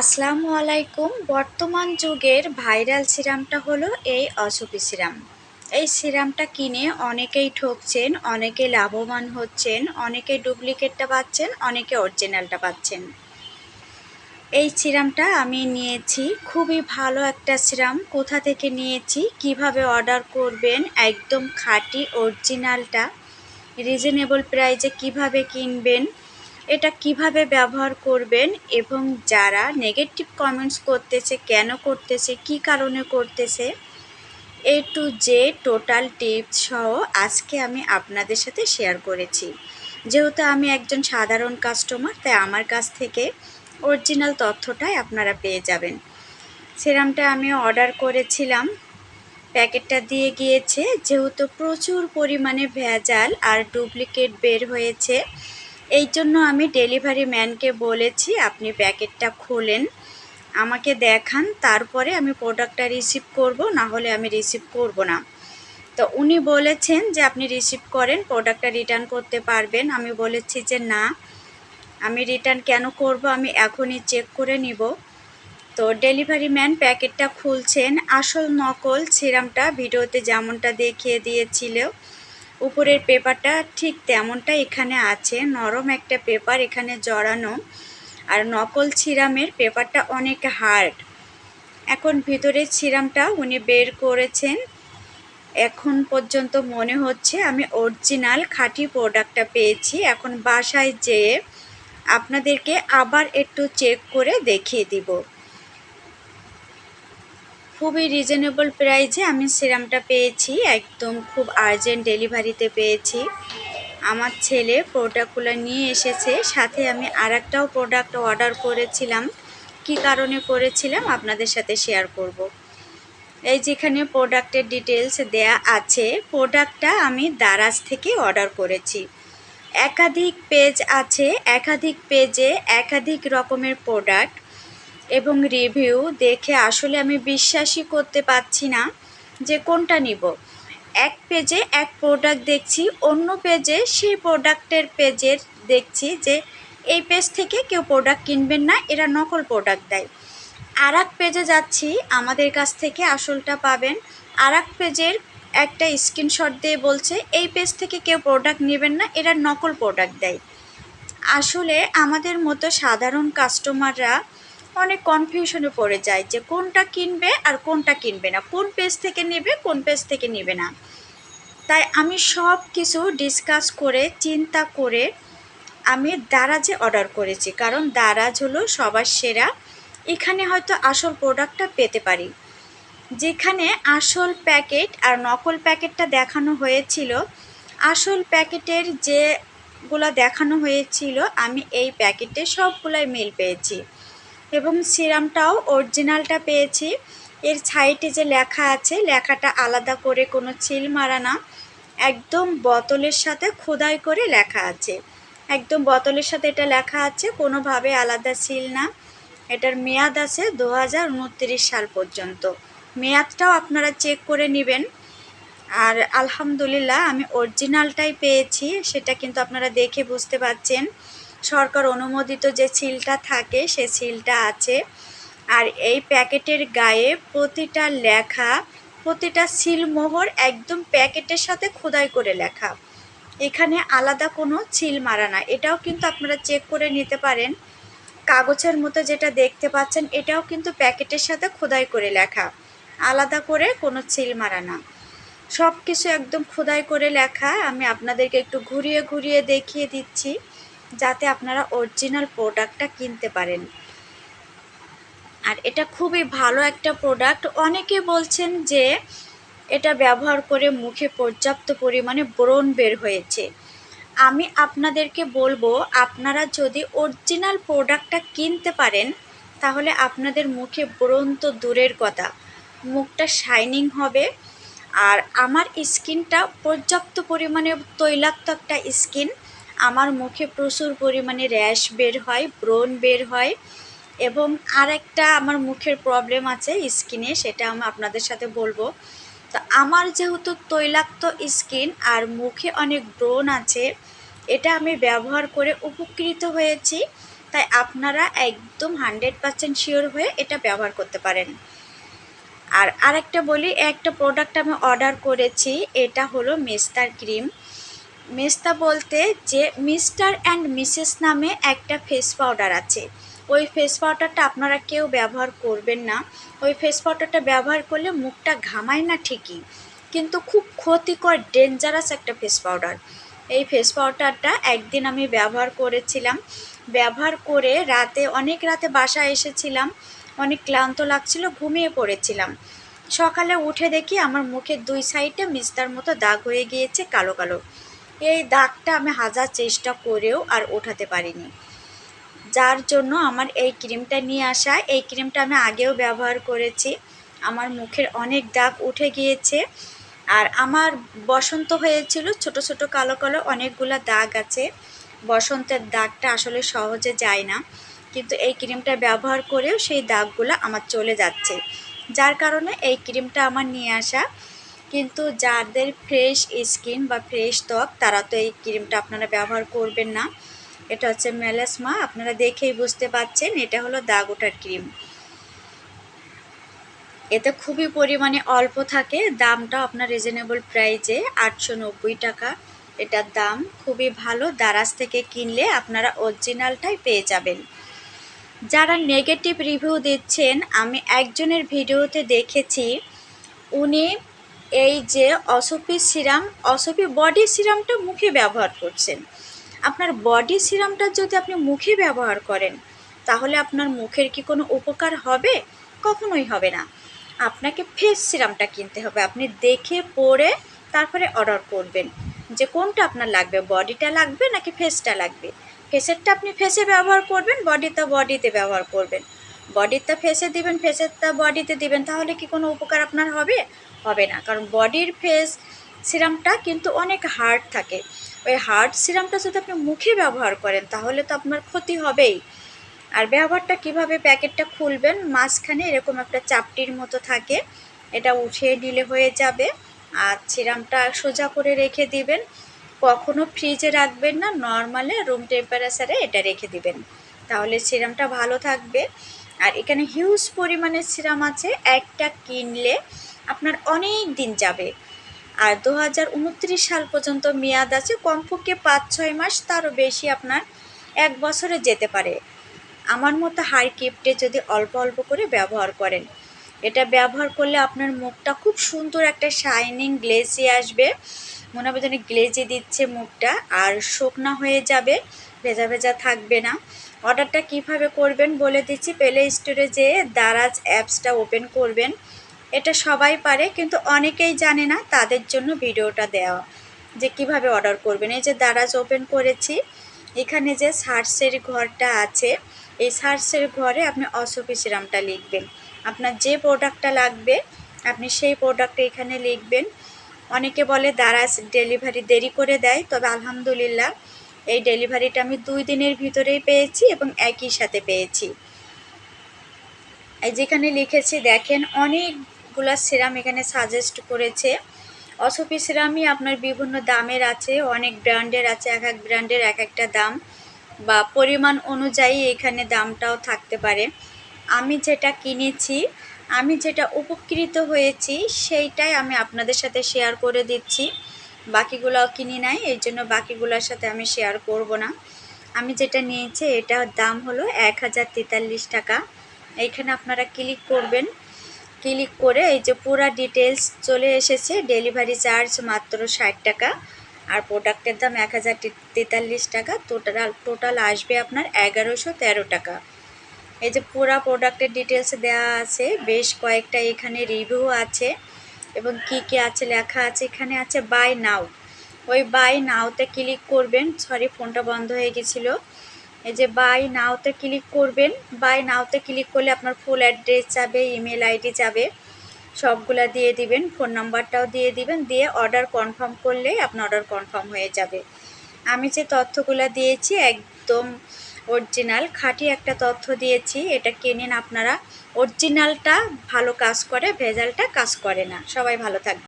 আসসালামু আলাইকুম। বর্তমান যুগের ভাইরাল সিরামটা হলো এই অসুপি সিরাম। এই সিরামটা কিনে অনেকেই ঠকছেন, অনেকে লাভবান হচ্ছেন, অনেকে ডুপ্লিকেটটা পাচ্ছেন, অনেকে অরিজিনালটা পাচ্ছেন। এই সিরামটা আমি নিয়েছি। খুবই ভালো একটা সিরাম। কোথা থেকে নিয়েছি, কীভাবে অর্ডার করবেন, একদম খাঁটি, অরিজিনালটা, রিজনেবল প্রাইজে কীভাবে কিনবেন এটা কীভাবে ব্যবহার করবেন এবং যারা নেগেটিভ কমেন্টস করতেছে, কেন করতেছে, কি কারণে করতেছে A to Z total tips সহ আজকে আমি আপনাদের সাথে শেয়ার করেছি। যেহেতু আমি একজন সাধারণ কাস্টমার তাই আমার কাছ থেকে অরিজিনাল তথ্যটাই আপনারা পেয়ে যাবেন। সিরামটা আমি অর্ডার করেছিলাম। প্যাকেটটা দিয়ে গিয়েছে, যেহেতু প্রচুর পরিমাণে ভেজাল আর ডুপ্লিকেট বের হয়েছে। এই জন্য আমি ডেলিভারি ম্যানকে বলেছি, আপনি প্যাকেটটা খোলেন, আমাকে দেখান, তারপরে আমি প্রোডাক্টটা রিসিভ করব, না হলে আমি রিসিভ করব না। তো উনি বলেছেন যে আপনি রিসিভ করেন, প্রোডাক্টটা রিটার্ন করতে পারবেন। আমি বলেছি যে না, আমি রিটার্ন কেন করব, আমি এখনই চেক করে নিব। তো ডেলিভারি ম্যান প্যাকেটটা খুলছেন। আসল নকল, সিরামটা, ভিডিওতে যেমনটা দেখিয়ে দিয়েছিল উপরের পেপারটা ঠিক তেমনটা এখানে আছে। নরম একটা পেপার এখানে জড়ানো। আর নকল ছিরামের পেপারটা অনেক হার্ড। এখন ভিতরের ছিরামটা উনি বের করেছেন। এখন পর্যন্ত মনে হচ্ছে আমি অরিজিনাল খাঁটি প্রোডাক্টটা পেয়েছি। এখন বাসায় যেয়ে আপনাদেরকে আবার একটু চেক করে দেখিয়ে দিব। খুবই রিজনেবল প্রাইজে আমি সিরামটা পেয়েছি, একদম খুব আর্জেন্ট ডেলিভারিতে পেয়েছি। আমার ছেলে প্রোডাক্টগুলো নিয়ে এসেছে, সাথে আমি আর একটাও প্রোডাক্ট অর্ডার করেছিলাম। কি কারণে করেছিলাম আপনাদের সাথে শেয়ার করব। এই যেখানে প্রোডাক্টের ডিটেলস দেয়া আছে প্রোডাক্টটা আমি দারাজ থেকে অর্ডার করেছি। একাধিক পেজ আছে, একাধিক পেজে একাধিক রকমের প্রোডাক্ট এবং রিভিউ দেখে আসলে আমি বিশ্বাসই করতে পারছি না যে কোনটা নিব। এক পেজে এক প্রোডাক্ট দেখছি, অন্য পেজে সেই প্রোডাক্টের পেজের দেখছি যে এই পেজ থেকে কেউ প্রোডাক্ট কিনবেন না, এরা নকল প্রোডাক্ট দেয়। আর এক পেজে যাচ্ছি, আমাদের কাছ থেকে আসলটা পাবেন। আর এক পেজের একটা স্ক্রিনশট দিয়ে বলছে, এই পেজ থেকে কেউ প্রোডাক্ট নেবেন না, এরা নকল প্রোডাক্ট দেয়। আসলে আমাদের মতো সাধারণ কাস্টমাররা অনেক কনফিউশনে পড়ে যায় যে কোনটা কিনবে আর কোনটা কিনবে না। কোন পেজ থেকে নেবে, কোন পেজ থেকে নেবে না। তাই আমি সব কিছু ডিসকাস করে, চিন্তা করে আমি দারাজে অর্ডার করেছি। কারণ দারাজ হলো সবার সেরা। এখানে হয়তো আসল প্রোডাক্টটা পেতে পারি। যেখানে আসল প্যাকেট আর নকল প্যাকেটটা দেখানো হয়েছিল, আসল প্যাকেটের যেগুলো দেখানো হয়েছিল, আমি এই প্যাকেটে সবগুলাই মিল পেয়েছি। এবং সিরামটাও অরিজিনালটা পেয়েছি। এর সাইডে যে লেখা আছে, লেখাটা আলাদা করে কোনো ছিল মারা না। একদম বোতলের সাথে খোদাই করে লেখা আছে। একদম বোতলের সাথে এটা লেখা আছে, কোনোভাবে আলাদা সিল না। এটার মেয়াদ আছে দু হাজার উনত্রিশ সাল পর্যন্ত। মেয়াদটাও আপনারা চেক করে নেবেন। আর আলহামদুলিল্লাহ, আমি অরিজিনালটাই পেয়েছি, সেটা কিন্তু আপনারা দেখে বুঝতে পারছেন। সরকার অনুমোদিত যে সিলটা থাকে, সে সিলটা আছে। আর এই প্যাকেটের গায়ে প্রতিটা লেখা, প্রতিটা সিলমোহর একদম প্যাকেটের সাথে খোদাই করে লেখা। এখানে আলাদা কোনো ছিল মারা না। এটাও কিন্তু আপনারা চেক করে নিতে পারেন। কাগজের মতো যেটা দেখতে পাচ্ছেন, এটাও কিন্তু প্যাকেটের সাথে খোদাই করে লেখা। আলাদা করে কোনো ছিল মারা না। সব কিছু একদম খোদাই করে লেখা। আমি আপনাদেরকে একটু ঘুরিয়ে ঘুরিয়ে দেখিয়ে দিচ্ছি। যাতে আপনারা অরিজিনাল প্রোডাক্টটা কিনতে পারেন। আর এটা খুবই ভালো একটা প্রোডাক্ট অনেকে বলছেন যে এটা ব্যবহার করে মুখে পর্যাপ্ত পরিমাণে ব্রণ বের হয়েছে। আমি আপনাদেরকে বলব, আপনারা যদি অরিজিনাল প্রোডাক্টটা কিনতে পারেন, তাহলে আপনাদের মুখে ব্রণ তো দূরের কথা। মুখটা শাইনিং হবে। আর আমার স্কিনটা পর্যাপ্ত পরিমাণে তৈলাক্ত একটা স্কিন আমার মুখে প্রচুর পরিমাণে র্যাশ বের হয়, ব্রণ বের হয় এবং আর একটা আমার মুখের প্রবলেম আছে স্কিনে সেটা আমি আপনাদের সাথে বলব। তো আমার যেহেতু তৈলাক্ত স্কিন আর মুখে অনেক ব্রণ আছে, এটা আমি ব্যবহার করে উপকৃত হয়েছি। তাই আপনারা একদম হান্ড্রেড পারসেন্ট শিওর হয়ে এটা ব্যবহার করতে পারেন। আর আরেকটা বলি, একটা প্রোডাক্ট আমি অর্ডার করেছি, এটা হলো মেস্তার ক্রিম। মেস্তা বলতে যে মিস্টার অ্যান্ড মিসেস নামে একটা ফেস পাউডার আছে। ওই ফেস পাউডারটা আপনারা কেউ ব্যবহার করবেন না। ওই ফেস পাউডারটা ব্যবহার করলে মুখটা ঘামায় না ঠিকই, কিন্তু খুব ক্ষতিকর ডেঞ্জারাস একটা ফেস পাউডার এই ফেস পাউডারটা একদিন আমি ব্যবহার করেছিলাম। ব্যবহার করে রাতে, অনেক রাতে বাসায় এসেছিলাম। অনেক ক্লান্ত লাগছিল, ঘুমিয়ে পড়েছিলাম। সকালে উঠে দেখি আমার মুখের দুই সাইডে মিস্তার মতো দাগ হয়ে গিয়েছে, কালো কালো। এই দাগটা আমি হাজার চেষ্টা করেও আর ওঠাতে পারিনি। যার জন্য আমার এই ক্রিমটা নিয়ে আসা, এই ক্রিমটা আমি আগেও ব্যবহার করেছি। আমার মুখের অনেক দাগ উঠে গিয়েছে। আর আমার বসন্ত হয়েছিল, ছোট ছোট, কালো কালো অনেকগুলো দাগ আছে। বসন্তের দাগটা আসলে সহজে যায় না। কিন্তু এই ক্রিমটা ব্যবহার করেও সেই দাগগুলো আমার চলে যাচ্ছে। যার কারণে এই ক্রিমটা আমার নিয়ে আসা কিন্তু যাদের ফ্রেশ স্কিন বা ফ্রেশ ত্বক, তারা তো এই ক্রিমটা আপনারা ব্যবহার করবেন না। এটা হচ্ছে মেলাসমা আপনারা দেখেই বুঝতে পাচ্ছেন, এটা হলো দাগ ওঠার ক্রিম এতে খুবই পরিমাণে অল্প থাকে দামটাও আপনার রিজনেবল প্রাইজে আটশো নব্বই টাকা। এটার দাম খুবই ভালো, দারাজ থেকে কিনলে আপনারা অরিজিনালটাই পেয়ে যাবেন। যারা নেগেটিভ রিভিউ দিচ্ছেন, আমি একজনের ভিডিওতে দেখেছি, উনি এই যে অসপি সিরাম অসপি বডি সিরামটা মুখে ব্যবহার করছেন। আপনার বডি সিরামটা যদি আপনি মুখে ব্যবহার করেন, তাহলে আপনার মুখের কি কোনো উপকার হবে? কখনোই হবে না। আপনাকে ফেস সিরামটা কিনতে হবে। আপনি দেখে পড়ে তারপরে অর্ডার করবেন। যে কোনটা আপনার লাগবে? বডিটা লাগবে নাকি ফেসটা লাগবে? ফেসেরটা আপনি ফেসে ব্যবহার করবেন বডিটা বডিতে ব্যবহার করবেন। বডিরটা ফেসে দিবেন ফেসেরটা বডিতে দিবেন, তাহলে কি কোনো উপকার আপনার হবে? হবে না। কারণ বডির ফেস সিরামটা কিন্তু অনেক হার্ড থাকে। ওই হার্ড সিরামটা যদি আপনি মুখে ব্যবহার করেন, তাহলে তো আপনার ক্ষতি হবেই। আর ব্যবহারটা কীভাবে প্যাকেটটা খুলবেন, মাঝখানে এরকম একটা চাপটির মতো থাকে। এটা উঠিয়ে নিলে হয়ে যাবে। আর সিরামটা সোজা করে রেখে দিবেন। কখনো ফ্রিজে রাখবেন না, নর্মালে রুম টেম্পারেচারে এটা রেখে দিবেন। তাহলে সিরামটা ভালো থাকবে। আর এখানে হিউজ পরিমাণের সিরাম আছে। একটা কিনলে আপনার অনেক দিন যাবে। আর দু উনত্রিশ সাল পর্যন্ত মেয়াদ আছে, কমপক্ষে পাঁচ, ছয় মাস তারও বেশি আপনার এক বছরে যেতে পারে। আমার মতো হাই কিপটে যদি অল্প অল্প করে ব্যবহার করেন। এটা ব্যবহার করলে আপনার মুখটা খুব সুন্দর একটা শাইনিং গ্লেজি আসবে। মনে হবে যেন গ্লেজি দিচ্ছে মুখটা, আর শুকনা হয়ে যাবে, ভেজা ভেজা থাকবে না। অর্ডারটা কীভাবে করবেন বলে দিচ্ছি প্লে স্টোরে যেয়ে দারাজ অ্যাপসটা ওপেন করবেন। এটা সবাই পারে, কিন্তু অনেকেই জানে না তাদের জন্য ভিডিওটা দেওয়া, যে কীভাবে অর্ডার করবেন। এই যে দারাজ ওপেন করেছি, এখানে যে সার্সের ঘরটা আছে, এই সার্সের ঘরে আপনি অসপি সিরামটা লিখবেন। আপনার যে প্রোডাক্টটা লাগবে, আপনি সেই প্রোডাক্টটা এখানে লিখবেন। অনেকে বলে দারাজ ডেলিভারি দেরি করে দেয়, তবে আলহামদুলিল্লাহ, এই ডেলিভারিটা আমি দুই দিনের ভিতরেই পেয়েছি এবং একই সাথে পেয়েছি। এই যেখানে লিখেছি, দেখেন অনেকগুলা সিরাম এখানে সাজেস্ট করেছে। অসপি সিরামই আপনার বিভিন্ন দামের আছে, অনেক ব্র্যান্ডের আছে, এক এক ব্র্যান্ডের এক একটা দাম বা পরিমাণ অনুযায়ী এখানে দামটাও থাকতে পারে। আমি যেটা কিনেছি, আমি যেটা উপকৃত হয়েছি সেইটাই আমি আপনাদের সাথে শেয়ার করে দিচ্ছি। বাকিগুলো কিনি নাই, এই জন্য বাকিগুলোর সাথে আমি শেয়ার করব না। আমি যেটা নিয়েছি, এটার দাম হলো এক হাজার তেতাল্লিশ টাকা। এইখানে আপনারা ক্লিক করবেন। ক্লিক করে এই যে পুরো ডিটেলস চলে এসেছে ডেলিভারি চার্জ মাত্র ষাট টাকা আর প্রোডাক্টের দাম এক হাজার তেতাল্লিশ টাকা। টোটাল টোটাল আসবে আপনার এগারোশো তেরো টাকা। এই যে পুরো প্রোডাক্টের ডিটেলস দেওয়া আছে, বেশ কয়েকটা এখানে রিভিউ আছে এবং কি কি আছে লেখা আছে, এখানে আছে বাই নাও ওই বাই নাওতে ক্লিক করবেন সরি ফোনটা বন্ধ হয়ে গেছিল। এই যে বাই নাওতে ক্লিক করবেন বাই নাওতে ক্লিক করলে আপনার ফুল অ্যাড্রেস যাবে ইমেল আইডি যাবে, সবগুলা দিয়ে দিবেন ফোন নাম্বারটাও দিয়ে দিবেন, দিয়ে অর্ডার কনফার্ম করলেই আপনার অর্ডার কনফার্ম হয়ে যাবে। আমি যে তথ্যগুলো দিয়েছি একদম অরিজিনাল খাঁটি একটা তথ্য দিয়েছি, এটা কেনেন আপনারা অরিজিনালটা ভালো কাজ করে, ভেজালটা কাজ করে না। সবাই ভালো থাকবে